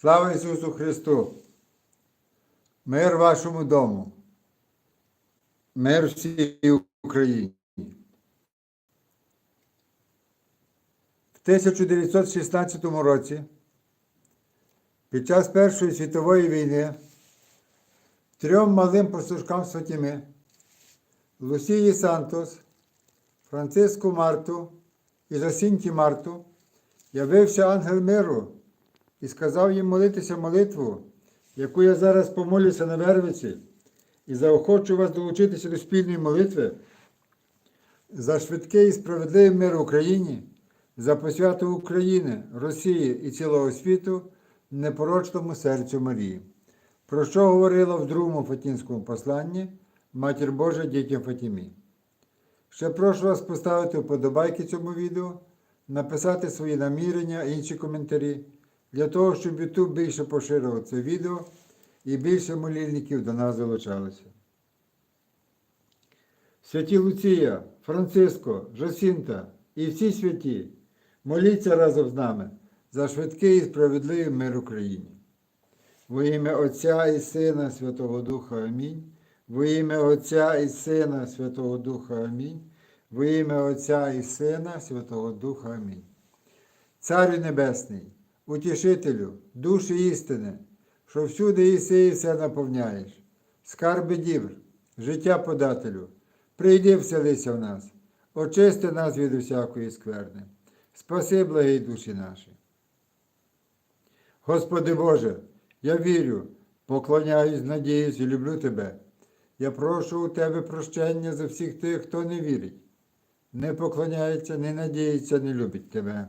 Слава Ісусу Христу! Мир вашому дому, мир всій Україні. В 1916 році, під час Першої світової війни, трьом малим пастушкам Святіми Лусії Сантос, Франциску Марту і Жасінті Марту явився ангел миру і сказав їм молитися молитву, яку я зараз помолюся на Вервиці, і заохочу вас долучитися до спільної молитви за швидкий і справедливий мир в Україні, за посвяту України, Росії і цілого світу непорочному серцю Марії, про що говорила в другому Фатінському посланні Матір Божа дітям Фатімі. Ще прошу вас поставити вподобайки цьому відео, написати свої намірення, інші коментарі, для того, щоб YouTube більше поширював це відео і більше молільників до нас залучалося. Святі Луція, Франциско, Жосінта і всі святі, моліться разом з нами за швидкий і справедливий мир Україні. Во ім'я Отця і Сина Святого Духа Амінь. Во ім'я Отця і Сина Святого Духа Амінь. Во ім'я Отця і Сина Святого Духа Амінь. Царю Небесний, Утішителю, душі істини, що всюди іси і все наповняєш, скарби дівр, життя подателю, прийди вселися в нас, очисти нас від усякої скверни, спаси благі душі наші. Господи Боже, я вірю, поклоняюсь, надіюсь і люблю Тебе. Я прошу у Тебе прощення за всіх тих, хто не вірить, не поклоняється, не надіється, не любить Тебе.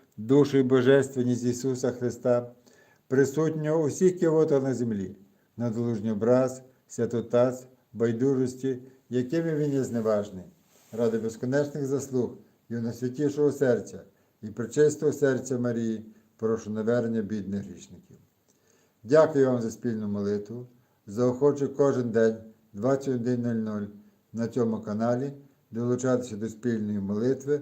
душу і божественність Ісуса Христа, присутнього у всіх кивотах на землі, надолужній образ, святотаз, байдужості, якими він є зневажний, ради безконечних заслуг і найсвятішого серця і причистого серця Марії прошу навернення бідних грішників. Дякую вам за спільну молитву. Заохочу кожен день 21.00 на цьому каналі долучатися до спільної молитви